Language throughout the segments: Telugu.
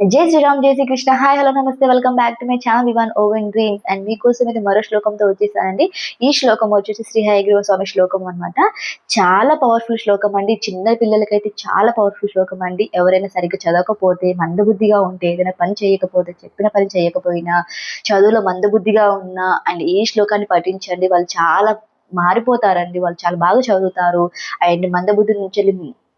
జై శ్రీరామ్ జై శ్రీకృష్ణ. హాయ్ హలో నమస్తే. Welcome back to my channel Vivaan oven dreams and మీకోసం ఇది మరో శ్లోకంతో వచ్చేసానండి. ఈ శ్లోకం వచ్చేసి శ్రీ హయగ్రీవ స్వామి శ్లోకం అన్నమాట. చాలా పవర్ఫుల్ శ్లోకం అండి. చిన్న పిల్లలకైతే చాలా పవర్ఫుల్ శ్లోకం అండి. ఎవరైనా సరిగ్గా చదవకపోతే మందబుద్ధిగా ఉంటే ఏదైనా పని చేయకపోతే చెప్పిన పని చేయకపోయినా చదువులో మందబుద్ధిగా ఉన్నా అండ్ ఈ శ్లోకాన్ని పఠించండి. వాళ్ళు చాలా మారిపోతారండి. వాళ్ళు చాలా బాగా చదువుతారు. అండ్ మందబుద్ధి నుంచి వెళ్ళి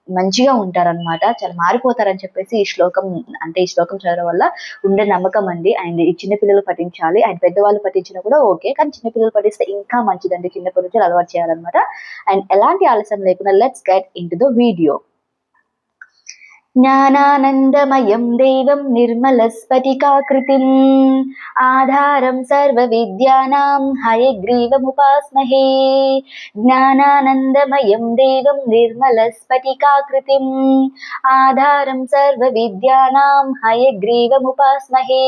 మంచిగా ఉంటారన్నమాట. చాలా మారిపోతారని చెప్పేసి ఈ శ్లోకం అంటే ఈ శ్లోకం చదవడం వల్ల ఉండే నమ్మకం అండి. అండ్ ఈ చిన్న పిల్లలు పఠించాలి. అండ్ పెద్దవాళ్ళు పఠించినా కూడా ఓకే. కానీ చిన్నపిల్లలు పఠిస్తే ఇంకా మంచిదండి. చిన్నప్పటి నుంచి అలవాటు చేయాలన్నమాట. అండ్ ఎలాంటి ఆలస్యం లేకుండా let's get into the video. జ్ఞానానందమయం దేవం నిర్మలస్ఫటికాకృతిम् ఆధారం సర్వవిద్యానాం హయగ్రీవముపాస్మహే. జ్ఞానానందమయం దేవం నిర్మలస్ఫటికాకృతిम् ఆధారం సర్వవిద్యానాం హయగ్రీవముపాస్మహే.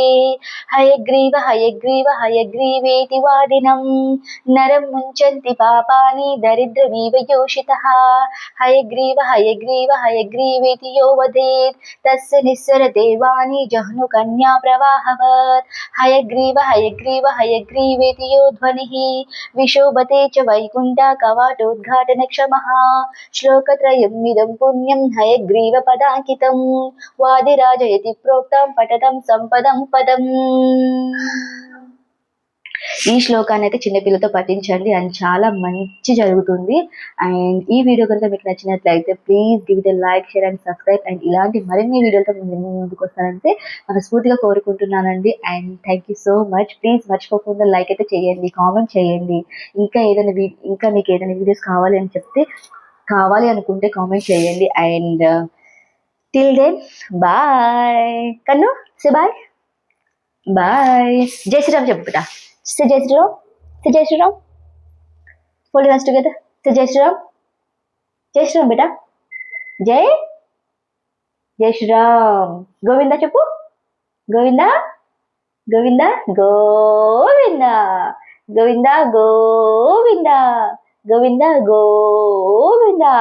హయగ్రీవ హయగ్రీవ హయగ్రీవేతి వాదినం. నరం ముంచంతి పాపాని దరిద్రమీవ యోషిత. హయగ్రీవ హయగ్రీవ హయగ్రీవేతి యో भवेत् तस्य निःसरदेवानि जह्नु कन्या प्रवाहवत्। हयग्रीव हयग्रीव, हयग्रीवेति यो ध्वनिः। विशोभते च वैकुण्ठा कवाटोद्घाटनक्षमः। श्लोकत्रयमिदं पुण्यं हयग्रीवपदाङ्कितं वादिराजयति प्रोक्त पठतं सम्पदं पदम्। ఈ శ్లోకాన్ని అయితే చిన్నపిల్లతో పఠించండి. అండ్ చాలా మంచి జరుగుతుంది. అండ్ ఈ వీడియో కనుక మీకు నచ్చినట్లయితే please give it like share and subscribe and ఇలాంటి మరిన్ని వీడియోలతో ముందుకు వస్తారంటే మనస్ఫూర్తిగా కోరుకుంటున్నానండి. And thank you so much please మర్చిపోకుండా లైక్ అయితే చేయండి కామెంట్ చేయండి. ఇంకా ఏదైనా ఇంకా మీకు ఏదైనా వీడియోస్ కావాలి అని చెప్తే కావాలి అనుకుంటే కామెంట్ చేయండి. అండ్ టిల్ దెన్ బాయ్ కన్ను సే బాయ్ బాయ్ జై శ్రీరామ్ చెప్పుకుంటా సే జై శ్రీరామ్ సే జై Shriram fold hands together say జై శ్రీరామ్ జై శ్రీరామ్ బేటా జై జై శ్రీరామ్ గోవిందా చెప్పు గోవిందా గోవిందా గోవిందా గోవిందా గోవిందా గోవిందా గోవిందా